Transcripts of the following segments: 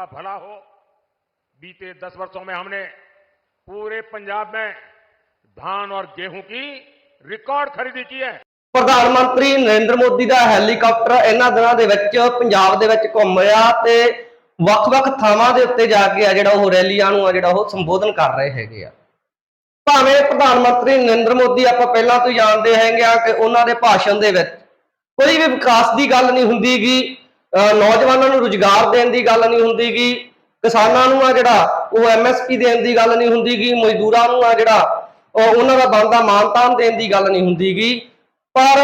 का भला हो बीते दस वर्षों में हमने पूरे पंजाब में धान और गेहूं की रिकॉर्ड खरीदी की है ਪ੍ਰਧਾਨ ਮੰਤਰੀ ਨਰਿੰਦਰ ਮੋਦੀ ਦਾ ਹੈਲੀਕਾਪਟਰ ਇਹਨਾਂ ਦਿਨਾਂ ਦੇ ਵਿੱਚ ਪੰਜਾਬ ਦੇ ਵਿੱਚ ਘੁੰਮ ਰਿਹਾ ਤੇ ਵੱਖ-ਵੱਖ ਥਾਵਾਂ ਦੇ ਉੱਤੇ ਜਾ ਕੇ ਆ ਜਿਹੜਾ ਉਹ ਰੈਲੀਆਂ ਨੂੰ ਆ ਜਿਹੜਾ ਉਹ ਸੰਬੋਧਨ ਕਰ ਰਹੇ ਹੈਗੇ ਆ ਭਾਵੇਂ ਪ੍ਰਧਾਨ ਮੰਤਰੀ ਨਰਿੰਦਰ ਮੋਦੀ ਆਪਾਂ ਪਹਿਲਾਂ ਤੋਂ ਹੀ ਜਾਣਦੇ ਹੈਗੇ ਆ ਕਿ ਉਹਨਾਂ ਦੇ ਭਾਸ਼ਣ ਦੇ ਵਿੱਚ ਕੋਈ ਵੀ ਵਿਕਾਸ ਦੀ ਗੱਲ ਨਹੀਂ ਹੁੰਦੀਗੀ ਅਹ ਨੌਜਵਾਨਾਂ ਨੂੰ ਰੁਜ਼ਗਾਰ ਦੇਣ ਦੀ ਗੱਲ ਨਹੀਂ ਹੁੰਦੀਗੀ ਕਿਸਾਨਾਂ ਨੂੰ ਆ ਜਿਹੜਾ ਉਹ ਐਮਐਸਪੀ ਦੇਣ ਦੀ ਗੱਲ ਨਹੀਂ ਹੁੰਦੀਗੀ ਮਜ਼ਦੂਰਾਂ ਨੂੰ ਆ ਜਿਹੜਾ ਉਹਨਾਂ ਦਾ ਬਣਦਾ ਮਾਨਤਾਨ ਦੇਣ ਦੀ ਗੱਲ ਨਹੀਂ ਹੁੰਦੀਗੀ ਪਰ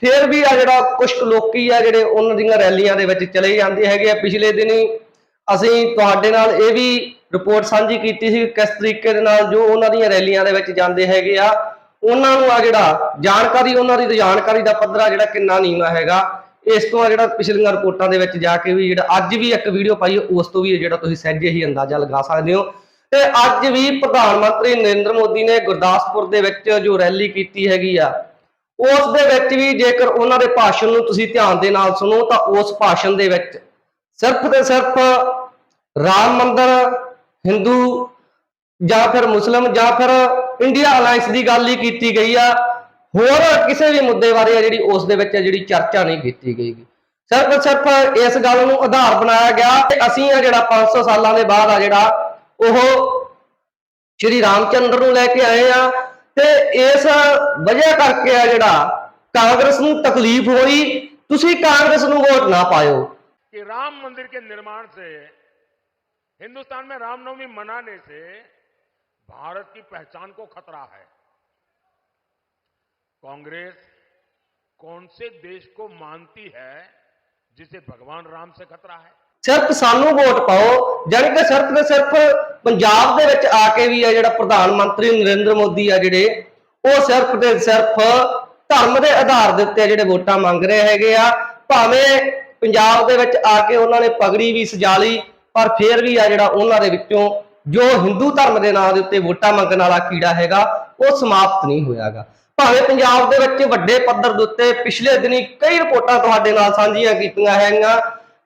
ਫਿਰ ਵੀ ਆ ਜਿਹੜਾ ਕੁਝ ਲੋਕੀ ਆ ਜਿਹੜੇ ਉਹਨਾਂ ਦੀਆਂ ਰੈਲੀਆਂ ਦੇ ਵਿੱਚ ਚਲੇ ਜਾਂਦੇ ਹੈਗੇ ਆ ਪਿਛਲੇ ਦਿਨੀ। ਅਸੀਂ ਤੁਹਾਡੇ ਨਾਲ ਇਹ ਵੀ ਰਿਪੋਰਟ ਸਾਂਝੀ ਕੀਤੀ ਸੀ ਕਿਸ ਤਰੀਕੇ ਦੇ ਨਾਲ ਜੋ ਉਹਨਾਂ ਦੀਆਂ ਰੈਲੀਆਂ ਦੇ ਵਿੱਚ ਜਾਂਦੇ ਹੈਗੇ ਆ। ਉਹਨਾਂ ਨੂੰ ਆ ਜਿਹੜਾ ਜਾਣਕਾਰੀ, ਉਹਨਾਂ ਦੀ ਜਾਣਕਾਰੀ ਦਾ ਪੱਧਰ ਆ ਜਿਹੜਾ ਕਿੰਨਾ ਨੀਵਾਂ ਹੈਗਾ। ਇਸ ਤੋਂ ਆ ਜਿਹੜਾ ਪਿਛਲੀਆਂ ਰਿਪੋਰਟਾਂ ਦੇ ਵਿੱਚ ਜਾ ਕੇ ਵੀ ਜਿਹੜਾ ਅੱਜ ਵੀ ਇੱਕ ਵੀਡੀਓ ਪਾਈ ਉਸ ਤੋਂ ਵੀ ਜਿਹੜਾ ਤੁਸੀਂ ਸਹਿਜੇ ਹੀ ਅੰਦਾਜ਼ਾ ਲਗਾ ਸਕਦੇ ਹੋ। ਤੇ ਅੱਜ ਵੀ ਪ੍ਰਧਾਨ ਮੰਤਰੀ ਨਰਿੰਦਰ ਮੋਦੀ ਨੇ ਗੁਰਦਾਸਪੁਰ ਦੇ ਵਿੱਚ ਜੋ ਰੈਲੀ ਕੀਤੀ ਹੈਗੀ ਆ, ਉਸ ਦੇ ਵਿੱਚ ਵੀ ਜੇਕਰ ਉਹਨਾਂ ਦੇ ਭਾਸ਼ਣ ਨੂੰ ਤੁਸੀਂ ਧਿਆਨ ਦੇ ਨਾਲ ਸੁਣੋ, ਤਾਂ ਉਸ ਭਾਸ਼ਣ ਦੇ ਵਿੱਚ ਸਿਰਫ ਤੇ ਸਿਰਫ ਰਾਮ ਮੰਦਰ, ਹਿੰਦੂ ਜਾਂ ਫਿਰ ਮੁਸਲਮ ਜਾਂ ਫਿਰ ਇੰਡੀਆ ਅਲਾਈਅੰਸ ਦੀ ਗੱਲ ਹੀ ਕੀਤੀ ਗਈ ਆ। ਹੋਰ ਕਿਸੇ ਵੀ ਮੁੱਦੇ ਬਾਰੇ ਆ ਜਿਹੜੀ ਉਸ ਦੇ ਵਿੱਚ ਆ ਜਿਹੜੀ ਚਰਚਾ ਨਹੀਂ ਕੀਤੀ ਗਈ ਗੀ। ਸਿਰਫ ਸਿਰਫ ਇਸ ਗੱਲ ਨੂੰ ਆਧਾਰ ਬਣਾਇਆ ਗਿਆ ਤੇ ਅਸੀਂ ਆ ਜਿਹੜਾ 500 ਸਾਲਾਂ ਦੇ ਬਾਅਦ ਆ ਜਿਹੜਾ ਉਹ ਸ਼੍ਰੀ ਰਾਮਚੰਦਰ ਨੂੰ ਲੈ ਕੇ ਆਏ ਆ ਤੇ ਇਸ ਵਜ੍ਹਾ ਕਰਕੇ ਆ ਜਿਹੜਾ ਕਾਂਗਰਸ ਨੂੰ ਤਕਲੀਫ ਹੋਈ ਤੁਸੀਂ ਕਾਂਗਰਸ ਨੂੰ ਵੋਟ ਨਾ ਪਾਇਓ कि राम मंदिर के निर्माण से हिंदुस्तान में रामनवमी मनाने से भारत की पहचान को खतरा है कांग्रेस कौन से देश को मानती है जिसे भगवान राम से खतरा है ਸਿਰਫ ਸਾਨੂੰ ਵੋਟ ਪਾਓ ਜਾਣੀ ਕਿ ਸਿਰਫ ਤੇ ਸਿਰਫ ਪੰਜਾਬ ਦੇ ਵਿੱਚ ਆ ਕੇ ਵੀ ਆ ਜਿਹੜਾ ਪ੍ਰਧਾਨ ਮੰਤਰੀ ਨਰਿੰਦਰ ਮੋਦੀ ਆ ਜਿਹੜੇ ਉਹ ਸਿਰਫ ਤੇ ਸਿਰਫ ਧਰਮ ਦੇ ਆਧਾਰ ਦੇ ਉੱਤੇ ਜਿਹੜੇ ਵੋਟਾਂ ਮੰਗ ਰਹੇ ਹੈਗੇ ਆ ਭਾਵੇਂ ਪੰਜਾਬ ਦੇ ਵਿੱਚ ਆ ਕੇ ਉਹਨਾਂ ਨੇ ਪਗੜੀ ਵੀ ਸਜਾ ਲਈ ਪਰ ਫੇਰ ਵੀ ਆ ਜਿਹੜਾ ਉਹਨਾਂ ਦੇ ਵਿੱਚੋਂ ਜੋ ਹਿੰਦੂ ਧਰਮ ਦੇ ਨਾਂ ਦੇ ਉੱਤੇ ਵੋਟਾਂ ਮੰਗਣ ਵਾਲਾ ਕੀੜਾ ਹੈਗਾ ਉਹ ਸਮਾਪਤ ਨਹੀਂ ਹੋਇਆਗਾ ਭਾਵੇਂ ਪੰਜਾਬ ਦੇ ਵਿੱਚ ਵੱਡੇ ਪੱਧਰ ਦੇ ਉੱਤੇ ਪਿਛਲੇ ਦਿਨੀ ਕਈ ਰਿਪੋਰਟਾਂ ਤੁਹਾਡੇ ਨਾਲ ਸਾਂਝੀਆਂ ਕੀਤੀਆਂ ਹੈਗੀਆਂ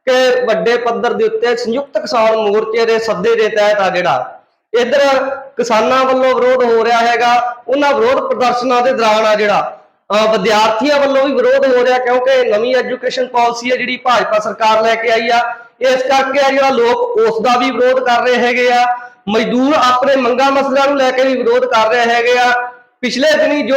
ਕਿ ਵੱਡੇ ਪੱਧਰ ਦੇ ਉੱਤੇ ਸੰਯੁਕਤ ਕਿਸਾਨ ਮੋਰਚੇ ਦੇ ਸੱਦੇ ਦੇ ਤਹਿਤ ਆ ਜਿਹੜਾ, ਇਧਰ ਕਿਸਾਨਾਂ ਵੱਲੋਂ ਵਿਰੋਧ ਹੋ ਰਿਹਾ ਹੈਗਾ, ਉਹਨਾਂ ਵਿਰੋਧ ਪ੍ਰਦਰਸ਼ਨਾਂ ਦੇ ਦੌਰਾਨ ਆ ਜਿਹੜਾ, ਅਹ ਵਿਦਿਆਰਥੀਆਂ ਵੱਲੋਂ ਵੀ ਵਿਰੋਧ ਹੋ ਰਿਹਾ ਕਿਉਂਕਿ ਨਵੀਂ ਐਜੂਕੇਸ਼ਨ ਪਾਲਿਸੀ ਹੈ ਜਿਹੜੀ ਭਾਜਪਾ ਸਰਕਾਰ ਲੈ ਕੇ ਆਈ ਆ, ਇਸ ਕਰਕੇ ਆ ਜਿਹੜਾ ਲੋਕ ਉਸ ਦਾ ਵੀ ਵਿਰੋਧ ਕਰ ਰਹੇ ਹੈਗੇ ਆ, ਮਜ਼ਦੂਰ ਆਪਣੇ ਮੰਗਾਂ ਮਸਲਿਆਂ ਨੂੰ ਲੈ ਕੇ ਵੀ ਵਿਰੋਧ ਕਰ ਰਹੇ ਹੈਗੇ ਆ ਪਿਛਲੇ ਦਿਨੀ ਜੋ,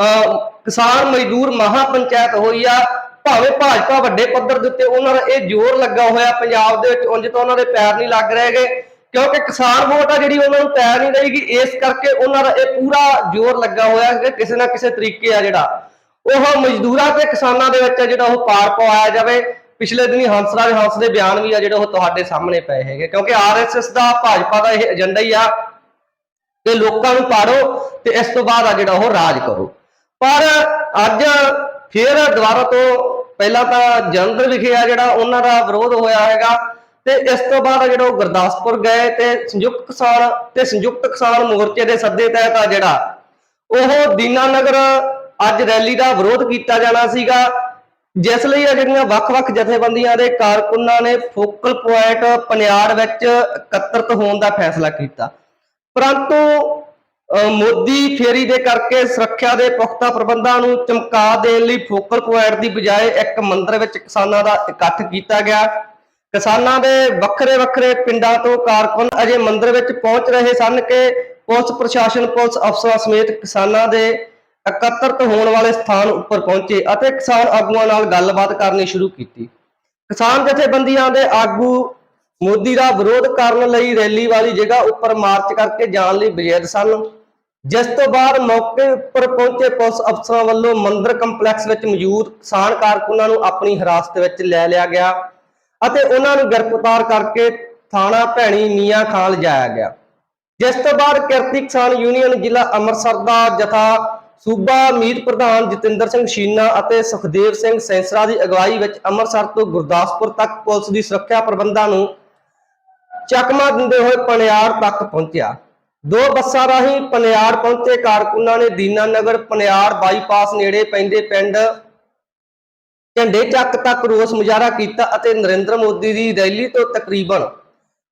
ਅਹ, ਕਿਸਾਨ ਮਜ਼ਦੂਰ ਮਹਾ ਪੰਚਾਇਤ ਹੋਈ ਆ, ਭਾਵੇਂ ਭਾਜਪਾ ਵੱਡੇ ਪੱਧਰ ਦੇ ਉੱਤੇ ਉਹਨਾਂ ਦਾ ਇਹ ਜ਼ੋਰ ਲੱਗਾ ਹੋਇਆ ਪੰਜਾਬ ਦੇ ਵਿੱਚ, ਉਂਝ ਤਾਂ ਉਹਨਾਂ ਦੇ ਪੈਰ ਨਹੀਂ ਲੱਗ ਰਹੇਗੇ ਕਿਉਂਕਿ ਕਿਸਾਨ ਵੋਟ ਆ ਜਿਹੜੀ ਉਹਨਾਂ ਨੂੰ ਪੈਰ ਨਹੀਂ ਰਹੇਗੀ ਇਸ ਕਰਕੇ ਉਹਨਾਂ ਦਾ ਇਹ ਪੂਰਾ ਜ਼ੋਰ ਲੱਗਾ ਹੋਇਆ ਕਿ ਕਿਸੇ ਨਾ ਕਿਸੇ ਤਰੀਕੇ ਆ ਜਿਹੜਾ। ਉਹ ਮਜ਼ਦੂਰਾਂ ਤੇ ਕਿਸਾਨਾਂ ਦੇ ਵਿੱਚ ਜਿਹੜਾ ਉਹ ਪਾਰ ਪਵਾਇਆ ਜਾਵੇ। ਪਿਛਲੇ ਦਿਨੀ ਹੰਸਰਾਜ ਹੰਸ ਦੇ ਬਿਆਨ ਵੀ ਆ ਜਿਹੜੇ ਉਹ ਤੁਹਾਡੇ ਸਾਹਮਣੇ ਪਏ ਹੈਗੇ, ਕਿਉਂਕਿ ਆਰਐਸਐਸ ਦਾ, ਭਾਜਪਾ ਦਾ ਇਹ ਏਜੰਡਾ ਹੀ ਆ ਕਿ ਲੋਕਾਂ ਨੂੰ ਪਾੜੋ ਤੇ ਇਸ ਤੋਂ ਬਾਅਦ ਆ ਜਿਹੜਾ ਉਹ ਰਾਜ ਕਰੋ। ਪਰ ਅੱਜ ਫੇਰ ਦੁਬਾਰਾ ਤੋਂ ਪਹਿਲਾਂ ਤਾਂ ਜਲੰਧਰ ਵਿਖੇ ਆ ਜਿਹੜਾ ਉਹਨਾਂ ਦਾ ਵਿਰੋਧ ਹੋਇਆ ਹੈਗਾ ਤੇ ਇਸ ਤੋਂ ਬਾਅਦ ਆ ਜਿਹੜਾ ਉਹ ਗੁਰਦਾਸਪੁਰ ਗਏ ਤੇ ਸੰਯੁਕਤ ਕਿਸਾਨ ਤੇ ਸੰਯੁਕਤ ਕਿਸਾਨ ਮੋਰਚੇ ਦੇ ਸੱਦੇ ਤਹਿਤ ਆ ਜਿਹੜਾ ਉਹ ਦੀਨਾਨਗਰ ਅੱਜ ਰੈਲੀ ਦਾ ਵਿਰੋਧ ਕੀਤਾ ਜਾਣਾ ਸੀਗਾ, ਜਿਸ ਲਈ ਆ ਜਿਹੜੀਆਂ ਵੱਖ-ਵੱਖ ਜਥੇਬੰਦੀਆਂ ਦੇ ਕਾਰਕੁਨਾਂ ਨੇ ਫੋਕਲ ਪੁਆਇੰਟ ਪਨਿਆੜ ਵਿੱਚ ਇਕੱਤਰਤ ਹੋਣ ਦਾ ਫੈਸਲਾ ਕੀਤਾ। ਪਰੰਤੂ ਮੋਦੀ ਫੇਰੀ ਦੇ ਕਰਕੇ ਸੁਰੱਖਿਆ ਦੇ ਪੁਖਤਾ ਪ੍ਰਬੰਧਾਂ ਨੂੰ ਚਮਕਾ ਦੇਣ ਲਈ ਫੋਕਲ ਪੁਆਇੰਟ ਦੀ ਬਜਾਏ ਇੱਕ ਮੰਦਿਰ ਵਿੱਚ ਕਿਸਾਨਾਂ ਦਾ ਇਕੱਠ ਕੀਤਾ ਗਿਆ। ਕਿਸਾਨਾਂ ਦੇ ਵੱਖਰੇ ਵੱਖਰੇ ਪਿੰਡਾਂ ਤੋਂ ਕਾਰਕੁਨ ਅਜੇ ਮੰਦਰ ਵਿੱਚ ਪਹੁੰਚ ਰਹੇ ਸਨ ਕਿ ਪੁਲਿਸ ਪ੍ਰਸ਼ਾਸਨ, ਪੁਲਿਸ ਅਫਸਰਾਂ ਸਮੇਤ ਕਿਸਾਨਾਂ ਦੇ ਇਕੱਤਰਤ ਹੋਣ ਵਾਲੇ ਸਥਾਨ ਉੱਪਰ ਪਹੁੰਚੇ ਅਤੇ ਕਿਸਾਨ ਆਗੂਆਂ ਨਾਲ ਗੱਲਬਾਤ ਕਰਨੀ ਸ਼ੁਰੂ ਕੀਤੀ। ਕਿਸਾਨ ਜਥੇਬੰਦੀਆਂ ਦੇ ਆਗੂ ਮੋਦੀ ਦਾ ਵਿਰੋਧ ਕਰਨ ਲਈ ਰੈਲੀ ਵਾਲੀ ਜਗ੍ਹਾ ਉੱਪਰ ਮਾਰਚ ਕਰਕੇ ਜਾਣ ਲਈ ਬਜੇਦ ਸਨ। ਜਿਸ ਤੋਂ ਬਾਅਦ ਮੌਕੇ ਉੱਪਰ ਪਹੁੰਚੇ ਪੁਲਿਸ ਅਫਸਰਾਂ ਵੱਲੋਂ ਮੰਦਿਰ ਕੰਪਲੈਕਸ ਵਿੱਚ ਮੌਜੂਦ ਕਿਸਾਨ ਕਾਰਕੁਨਾਂ ਨੂੰ ਆਪਣੀ ਹਿਰਾਸਤ ਵਿੱਚ ਲੈ ਲਿਆ ਗਿਆ ਅਤੇ ਉਹਨਾਂ ਨੂੰ ਗ੍ਰਿਫਤਾਰ ਕਰਕੇ ਥਾਣਾ ਭੈਣੀ ਮੀਆਂ ਖਾਂ ਲਿਜਾਇਆ ਗਿਆ। ਜਿਸ ਤੋਂ ਬਾਅਦ ਕਿਰਤੀ ਕਿਸਾਨ ਯੂਨੀਅਨ ਜ਼ਿਲ੍ਹਾ ਅੰਮ੍ਰਿਤਸਰ ਦਾ ਜਥਾ ਸੂਬਾ ਮੀਤ ਪ੍ਰਧਾਨ ਜਤਿੰਦਰ ਸਿੰਘ ਸ਼ੀਨਾ ਅਤੇ ਸੁਖਦੇਵ ਸਿੰਘ ਸੈਂਸਰਾ ਦੀ ਅਗਵਾਈ ਵਿੱਚ ਅੰਮ੍ਰਿਤਸਰ ਤੋਂ ਗੁਰਦਾਸਪੁਰ ਤੱਕ ਪੁਲਿਸ ਦੀ ਸੁਰੱਖਿਆ ਪ੍ਰਬੰਧਾਂ ਨੂੰ ਚਕਮਾ ਦਿੰਦੇ ਹੋਏ ਪਨਿਆੜ ਤੱਕ ਪਹੁੰਚਿਆ। ਦੋ ਬੱਸਾਂ ਰਾਹੀਂ ਪਨਿਆੜ ਪਹੁੰਚੇ। ਕਾਰਕੁਨਾਂ ਨੇ ਦੀਨਾਨਗਰ ਪਨਿਆੜ ਬਾਈਪਾਸ ਨੇੜੇ ਪੈਂਦੇ ਪਿੰਡ ਝੰਡੇ ਚੱਕ ਤੱਕ ਰੋਸ ਮੁਜ਼ਾਹਰਾ ਕੀਤਾ ਅਤੇ ਨਰਿੰਦਰ ਮੋਦੀ ਦੀ ਰੈਲੀ ਤੋਂ ਤਕਰੀਬਨ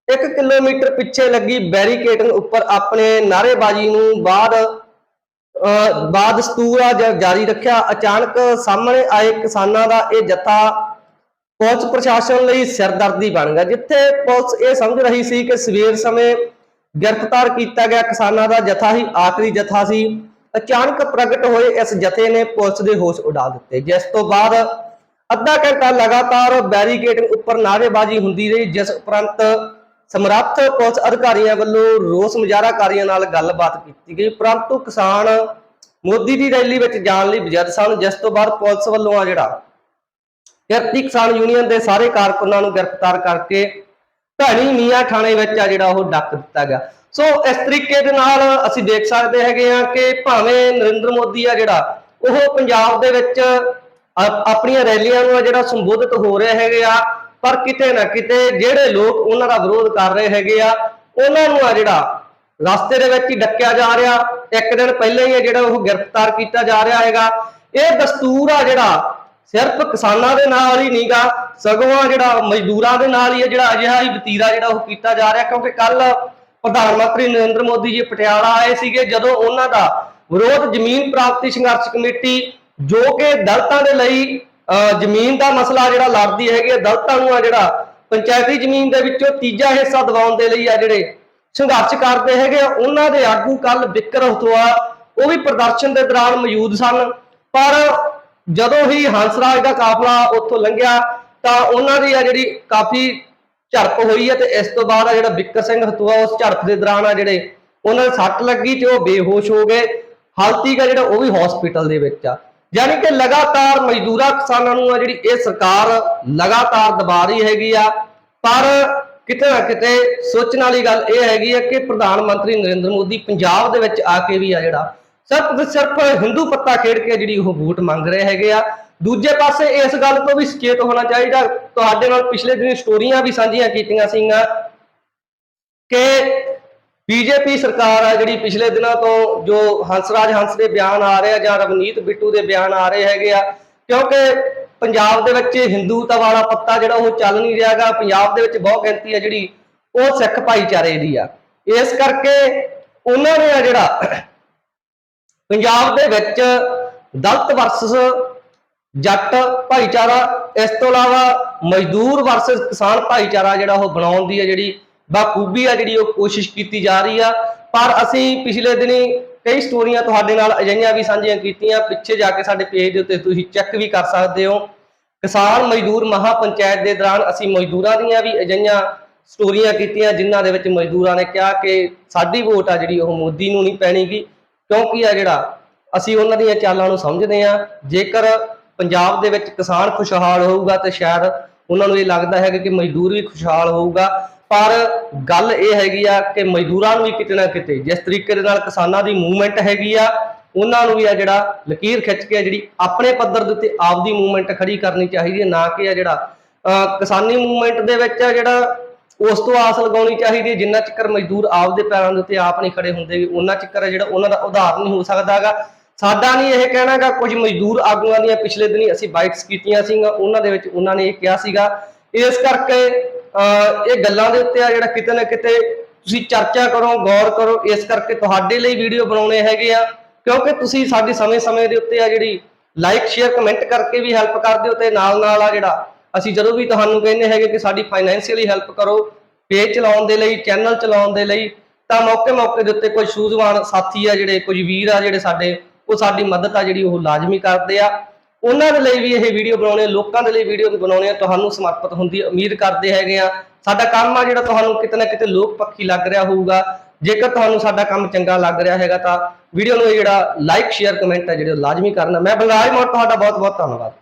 1 ਕਿਲੋਮੀਟਰ ਪਿੱਛੇ ਲੱਗੀ ਬੈਰੀਕੇਡਿੰਗ ਉੱਪਰ ਆਪਣੇ ਨਾਅਰੇਬਾਜ਼ੀ ਨੂੰ ਬਾਅਦ, ਅਹ, ਬਾਅਦ ਸਤੂਰਾ ਜਾਰੀ ਰੱਖਿਆ। ਅਚਾਨਕ ਸਾਹਮਣੇ ਆਏ ਕਿਸਾਨਾਂ ਦਾ ਇਹ ਜਥਾ ਪੁਲਿਸ ਪ੍ਰਸ਼ਾਸਨ ਲਈ ਸਿਰਦਰਦੀ ਬਣ ਗਿਆ, ਜਿੱਥੇ ਪੁਲਿਸ ਇਹ ਸਮਝ ਰਹੀ ਸੀ ਕਿ ਸਵੇਰ ਸਮੇਂ ਗ੍ਰਿਫਤਾਰ ਕੀਤਾ ਗਿਆ ਕਿਸਾਨਾਂ ਦਾ ਜਥਾ ਹੀ ਆਖਰੀ ਜਥਾ ਸੀ। ਅਚਾਨਕ ਪ੍ਰਗਟ ਹੋਏ ਇਸ ਜਥੇ ਨੇ ਪੁਲਿਸ ਦੇ ਹੋਸ਼ ਉਡਾ ਦਿੱਤੇ। ਜਿਸ ਤੋਂ ਬਾਅਦ ਅੱਧਾ ਘੰਟਾ ਲਗਾਤਾਰ ਬੈਰੀਕੇਡਿੰਗ ਉੱਪਰ ਨਾਅਰੇਬਾਜ਼ੀ ਹੁੰਦੀ ਰਹੀ, ਜਿਸ ਉਪਰੰਤ ਸਮਰੱਥ ਪੁਲਿਸ ਅਧਿਕਾਰੀਆਂ ਵੱਲੋਂ ਰੋਸ ਮੁਜ਼ਾਹਰਾਕਾਰੀਆਂ ਨਾਲ ਗੱਲਬਾਤ ਕੀਤੀ ਗਈ। ਪਰੰਤੂ ਕਿਸਾਨ ਮੋਦੀ ਦੀ ਰੈਲੀ ਵਿੱਚ ਜਾਣ ਲਈ ਵਿਜਿਤ ਸਨ। ਜਿਸ ਤੋਂ ਬਾਅਦ ਪੁਲਿਸ ਵੱਲੋਂ ਆ ਜਿਹੜਾ ਕਿਰਤੀ ਕਿਸਾਨ ਯੂਨੀਅਨ ਦੇ ਸਾਰੇ ਕਾਰਕੁਨਾਂ ਨੂੰ ਗ੍ਰਿਫਤਾਰ ਕਰਕੇ ਭੈਣੀ ਮੀਆਂ ਥਾਣੇ ਵਿੱਚ ਆ ਜਿਹੜਾ ਉਹ ਡੱਕ ਦਿੱਤਾ ਗਿਆ। ਸੋ ਇਸ ਤਰੀਕੇ ਦੇ ਨਾਲ ਅਸੀਂ ਦੇਖ ਸਕਦੇ ਹੈਗੇ ਆ ਕਿ ਭਾਵੇਂ ਨਰਿੰਦਰ ਮੋਦੀ ਆ ਜਿਹੜਾ, ਉਹ ਪੰਜਾਬ ਦੇ ਵਿੱਚ ਆਪਣੀਆਂ ਰੈਲੀਆਂ ਨੂੰ ਆ ਜਿਹੜਾ ਸੰਬੋਧਿਤ ਹੋ ਰਹੇ ਹੈਗੇ ਆ, ਪਰ ਕਿਤੇ ਨਾ ਕਿਤੇ ਜਿਹੜੇ ਲੋਕ ਉਹਨਾਂ ਦਾ ਵਿਰੋਧ ਕਰ ਰਹੇ ਹੈਗੇ ਆ, ਉਹਨਾਂ ਨੂੰ ਆ ਜਿਹੜਾ ਰਸਤੇ ਦੇ ਵਿੱਚ ਹੀ ਡੱਕਿਆ ਜਾ ਰਿਹਾ। ਇੱਕ ਦਿਨ ਪਹਿਲਾਂ ਹੀ ਆ ਜਿਹੜਾ ਉਹ ਗ੍ਰਿਫਤਾਰ ਕੀਤਾ ਜਾ ਰਿਹਾ ਹੈਗਾ। ਇਹ ਦਸਤੂਰ ਆ ਜਿਹੜਾ ਸਿਰਫ ਕਿਸਾਨਾਂ ਦੇ ਨਾਲ ਹੀ ਨਹੀਂਗਾ ਸਗੋਂ ਆ ਜਿਹੜਾ ਮਜ਼ਦੂਰਾਂ ਦੇ ਨਾਲ ਹੀ ਆ ਜਿਹੜਾ ਅਜਿਹਾ ਹੀ ਵਤੀਰਾ ਜਿਹੜਾ ਉਹ ਕੀਤਾ ਜਾ ਰਿਹਾ ਕਿਉਂਕਿ ਕੱਲ ਪ੍ਰਧਾਨ ਮੰਤਰੀ ਨਰਿੰਦਰ ਮੋਦੀ ਜੀ ਪਟਿਆਲਾ ਆਏ ਸੀਗੇ ਜਦੋਂ ਉਹਨਾਂ ਦਾ ਵਿਰੋਧ ਜ਼ਮੀਨ ਪ੍ਰਾਪਤੀ ਸੰਘਰਸ਼ ਕਮੇਟੀ ਜੋ ਕਿ ਦਲਤਾਂ ਦੇ ਲਈ ਅਹ, ਜ਼ਮੀਨ ਦਾ ਮਸਲਾ ਜਿਹੜਾ ਲੜਦੀ ਹੈਗੀ ਹੈ ਦਲਤਾਂ ਨੂੰ ਆ ਜਿਹੜਾ ਪੰਚਾਇਤੀ ਜ਼ਮੀਨ ਦੇ ਵਿੱਚੋਂ ਤੀਜਾ ਹਿੱਸਾ ਦਿਵਾਉਣ ਦੇ ਲਈ ਆ ਜਿਹੜੇ ਸੰਘਰਸ਼ ਕਰਦੇ ਹੈਗੇ ਆ ਉਹਨਾਂ ਦੇ ਆਗੂ ਕੱਲ ਬਿਕਰ ਹਤਵਾ ਉਹ ਵੀ ਪ੍ਰਦਰਸ਼ਨ ਦੇ ਦੌਰਾਨ ਮੌਜੂਦ ਸਨ। ਪਰ ਜਦੋਂ ਹੀ ਹੰਸਰਾਜ ਦਾ ਕਾਫਲਾ ਉੱਥੋਂ ਲੰਘਿਆ ਤਾਂ ਉਹਨਾਂ ਦੀ ਆ ਜਿਹੜੀ ਕਾਫੀ ਝੜਪ ਹੋਈ ਹੈ ਤੇ ਇਸ ਤੋਂ ਬਾਅਦ ਆ ਜਿਹੜਾ ਬਿੱਕਰ ਸਿੰਘ ਹਤਵਾ ਉਸ ਝੜਪ ਦੇ ਦੌਰਾਨ ਆ ਜਿਹੜੇ ਉਹਨਾਂ ਨੂੰ ਸੱਟ ਲੱਗੀ ਤੇ ਉਹ ਬੇਹੋਸ਼ ਹੋ ਗਏ। ਹਾਲਤੀ ਦਾ ਜਿਹੜਾ ਉਹ ਵੀ ਹਸਪੀਟਲ ਦੇ ਵਿੱਚ ਆ। ਯਾਨੀ ਕਿ ਲਗਾਤਾਰ ਮਜ਼ਦੂਰਾਂ ਕਿਸਾਨਾਂ ਨੂੰ ਆ ਜਿਹੜੀ ਇਹ ਸਰਕਾਰ ਲਗਾਤਾਰ ਦਬਾ ਰਹੀ ਹੈਗੀ ਆ। ਪਰ ਕਿਤੇ ਨਾ ਕਿਤੇ ਸੋਚਣ ਵਾਲੀ ਗੱਲ ਇਹ ਹੈਗੀ ਹੈ ਕਿ ਪ੍ਰਧਾਨ ਮੰਤਰੀ ਨਰਿੰਦਰ ਮੋਦੀ ਪੰਜਾਬ ਦੇ ਵਿੱਚ ਆ ਕੇ ਵੀ ਆ ਜਿਹੜਾ ਸਿਰਫ ਤੇ ਸਿਰਫ ਹਿੰਦੂ ਪੱਤਾ ਖੇਡ ਕੇ ਜਿਹੜੀ ਉਹ ਵੋਟ ਮੰਗ ਰਹੇ ਹੈਗੇ ਆ। ਦੂਜੇ ਪਾਸੇ ਇਸ ਗੱਲ ਤੋਂ ਵੀ ਸੁਚੇਤ ਹੋਣਾ ਚਾਹੀਦਾ। ਤੁਹਾਡੇ ਨਾਲ ਪਿਛਲੇ ਦਿਨ ਸਟੋਰੀਆਂ ਵੀ ਸਾਂਝੀਆਂ ਕੀਤੀਆਂ ਸੀਗੀਆਂ ਕਿ ਬੀਜੇਪੀ ਸਰਕਾਰ ਆ ਜਿਹੜੀ ਪਿਛਲੇ ਦਿਨਾਂ ਤੋਂ ਜੋ ਹੰਸਰਾਜ ਹੰਸ ਦੇ ਬਿਆਨ ਆ ਰਹੇ ਆ ਜਾਂ ਰਵਨੀਤ ਬਿੱਟੂ ਦੇ ਬਿਆਨ ਆ ਰਹੇ ਹੈਗੇ ਆ, ਕਿਉਂਕਿ ਪੰਜਾਬ ਦੇ ਵਿੱਚ ਹਿੰਦੂਤਾ ਵਾਲਾ ਪੱਤਾ ਜਿਹੜਾ ਉਹ ਚੱਲ ਨਹੀਂ ਰਿਹਾਗਾ ਪੰਜਾਬ ਦੇ ਵਿੱਚ ਬਹੁਤ ਗਿਣਤੀ ਆ ਜਿਹੜੀ ਉਹ ਸਿੱਖ ਭਾਈਚਾਰੇ ਦੀ ਆ। ਇਸ ਕਰਕੇ ਉਹਨਾਂ ਨੇ ਆ ਜਿਹੜਾ ਪੰਜਾਬ ਦੇ ਵਿੱਚ ਦਲਤ ਵਰਸਸ ਜੱਟ ਭਾਈਚਾਰਾ, ਇਸ ਤੋਂ ਇਲਾਵਾ ਮਜ਼ਦੂਰ ਵਰਸਸ ਕਿਸਾਨ ਭਾਈਚਾਰਾ ਜਿਹੜਾ ਉਹ ਬਣਾਉਣ ਦੀ ਹੈ ਜਿਹੜੀ ਬਾਖੂਬੀ ਆ ਜਿਹੜੀ ਉਹ ਕੋਸ਼ਿਸ਼ ਕੀਤੀ ਜਾ ਰਹੀ ਆ। ਪਰ ਅਸੀਂ ਪਿਛਲੇ ਦਿਨੀ ਕਈ ਸਟੋਰੀਆਂ ਤੁਹਾਡੇ ਨਾਲ ਅਜਿਹੀਆਂ ਵੀ ਸਾਂਝੀਆਂ ਕੀਤੀਆਂ, ਪਿੱਛੇ ਜਾ ਕੇ ਸਾਡੇ ਪੇਜ ਦੇ ਉੱਤੇ ਤੁਸੀਂ ਚੈੱਕ ਵੀ ਕਰ ਸਕਦੇ ਹੋ। ਕਿਸਾਨ ਮਜ਼ਦੂਰ ਮਹਾ ਪੰਚਾਇਤ ਦੇ ਦੌਰਾਨ ਅਸੀਂ ਮਜ਼ਦੂਰਾਂ ਦੀਆਂ ਵੀ ਅਜਿਹੀਆਂ ਸਟੋਰੀਆਂ ਕੀਤੀਆਂ, ਜਿਨ੍ਹਾਂ ਦੇ ਵਿੱਚ ਮਜ਼ਦੂਰਾਂ ਨੇ ਕਿਹਾ ਕਿ ਸਾਡੀ ਵੋਟ ਆ ਜਿਹੜੀ ਉਹ ਮੋਦੀ ਨੂੰ ਨਹੀਂ ਪੈਣੀਗੀ। ਕਿਉਂਕਿ ਆ ਜਿਹੜਾ? ਅਸੀਂ ਉਹਨਾਂ ਦੀਆਂ ਚਾਲਾਂ ਨੂੰ ਸਮਝਦੇ ਹਾਂ। ਜੇਕਰ ਪੰਜਾਬ ਦੇ ਵਿੱਚ ਕਿਸਾਨ ਖੁਸ਼ਹਾਲ ਹੋਊਗਾ ਤੇ ਸ਼ਾਇਦ ਉਹਨਾਂ ਨੂੰ ਇਹ ਲੱਗਦਾ ਹੈਗਾ ਕਿ ਮਜ਼ਦੂਰ ਵੀ ਖੁਸ਼ਹਾਲ ਹੋਊਗਾ। ਪਰ ਗੱਲ ਇਹ ਹੈਗੀ ਆ ਕਿ ਮਜ਼ਦੂਰਾਂ ਨੂੰ ਵੀ ਕਿਤੇ ਨਾ ਕਿਤੇ, ਜਿਸ ਤਰੀਕੇ ਦੇ ਨਾਲ ਕਿਸਾਨਾਂ ਦੀ ਮੂਵਮੈਂਟ ਹੈਗੀ ਆ, ਉਹਨਾਂ ਨੂੰ ਵੀ ਆ ਜਿਹੜਾ ਲਕੀਰ ਖਿੱਚ ਕੇ ਜਿਹੜੀ ਆਪਣੇ ਪੱਧਰ ਦੇ ਉੱਤੇ ਆਪਦੀ ਮੂਵਮੈਂਟ ਖੜੀ ਕਰਨੀ ਚਾਹੀਦੀ ਹੈ, ਨਾ ਕਿ ਆ ਜਿਹੜਾ, ਅਹ ਕਿਸਾਨੀ ਮੂਵਮੈਂਟ ਦੇ ਵਿੱਚ ਜਿਹੜਾ ਉਸ ਤੋਂ ਆਸ ਲਗਾਉਣੀ ਚਾਹੀਦੀ ਹੈ, ਜਿੰਨਾ ਚਿਕਰ ਮਜ਼ਦੂਰ ਆਪਦੇ ਪੈਰਾਂ ਦੇ ਉੱਤੇ ਆਪ ਨਹੀਂ ਖੜੇ ਹੁੰਦੇ ਉਹਨਾਂ ਚਿਕਰ ਜਿਹੜਾ ਉਹਨਾਂ ਦਾ ਉਦਾਹਰਨ ਨਹੀਂ ਹੋ ਸਕਦਾਗਾ ਸਾਡਾ ਨਹੀਂ ਇਹ ਕਹਿਣਾਗਾ ਕੁਝ ਮਜ਼ਦੂਰ ਆਗੂਆਂ ਦੀਆਂ ਪਿਛਲੇ ਦਿਨੀ ਅਸੀਂ ਬਾਈਟਸ ਕੀਤੀਆਂ ਸੀਗੀਆਂ, ਉਹਨਾਂ ਦੇ ਵਿੱਚ ਉਹਨਾਂ ਨੇ ਇਹ ਕਿਹਾ ਸੀਗਾ। ਇਸ ਕਰਕੇ, ਅਹ, ਇਹ ਗੱਲਾਂ ਦੇ ਉੱਤੇ ਆ ਜਿਹੜਾ ਕਿਤੇ ਨਾ ਕਿਤੇ ਤੁਸੀਂ ਚਰਚਾ ਕਰੋ, ਗੌਰ ਕਰੋ, ਇਸ ਕਰਕੇ ਤੁਹਾਡੇ ਲਈ ਵੀਡੀਓ ਬਣਾਉਣੇ ਹੈਗੇ ਆ। ਕਿਉਂਕਿ ਤੁਸੀਂ ਸਾਡੀ ਸਮੇਂ-ਸਮੇਂ ਦੇ ਉੱਤੇ ਆ ਜਿਹੜੀ ਲਾਈਕ ਸ਼ੇਅਰ ਕਮੈਂਟ ਕਰਕੇ ਵੀ ਹੈਲਪ ਕਰਦੇ ਹੋ ਤੇ ਨਾਲ ਨਾਲ ਆ ਜਿਹੜਾ ਅਸੀਂ ਜਦੋਂ ਵੀ ਤੁਹਾਨੂੰ ਕਹਿੰਦੇ ਹੈਗੇ ਕਿ ਸਾਡੀ ਫਾਈਨੈਂਸ਼ੀਅਲੀ ਹੈਲਪ ਕਰੋ ਪੇਜ ਚਲਾਉਣ ਦੇ ਲਈ ਚੈਨਲ ਚਲਾਉਣ ਦੇ ਲਈ, ਤਾਂ ਮੌਕੇ-ਮੌਕੇ ਦੇ ਉੱਤੇ ਕੋਈ ਸੂਝਵਾਨ ਸਾਥੀ ਆ ਜਿਹੜੇ ਕੁਝ ਵੀਰ ਆ ਜਿਹੜੇ ਸਾਡੇ, ਉਹ ਸਾਡੀ ਮਦਦ ਆ ਜਿਹੜੀ ਉਹ ਲਾਜ਼ਮੀ ਕਰਦੇ ਆ। ਉਹਨਾਂ ਦੇ ਲਈ ਵੀ ਇਹ ਵੀਡੀਓ ਬਣਾਉਣੇ, ਲੋਕਾਂ ਦੇ ਲਈ ਵੀਡੀਓ ਬਣਾਉਣੇ ਆ, ਤੁਹਾਨੂੰ ਸਮਰਪਿਤ ਹੁੰਦੀ, ਉਮੀਦ ਕਰਦੇ ਹੈਗੇ ਆ। ਸਾਡਾ ਕੰਮ ਆ ਜਿਹੜਾ ਤੁਹਾਨੂੰ ਕਿਤੇ ਨਾ ਕਿਤੇ ਲੋਕ ਪੱਖੀ ਲੱਗ ਰਿਹਾ ਹੋਊਗਾ। ਜੇਕਰ ਤੁਹਾਨੂੰ ਸਾਡਾ ਕੰਮ ਚੰਗਾ ਲੱਗ ਰਿਹਾ ਹੈਗਾ ਤਾਂ ਵੀਡੀਓ ਨੂੰ ਇਹ ਜਿਹੜਾ ਲਾਈਕ ਸ਼ੇਅਰ ਕਮੈਂਟ ਆ ਜਿਹੜੇ ਉਹ ਲਾਜ਼ਮੀ ਕਰਨਾ। ਮੈਂ ਬਲਰਾਜ ਮੋੜ, ਤੁਹਾਡਾ ਬਹੁਤ ਬਹੁਤ ਧੰਨਵਾਦ।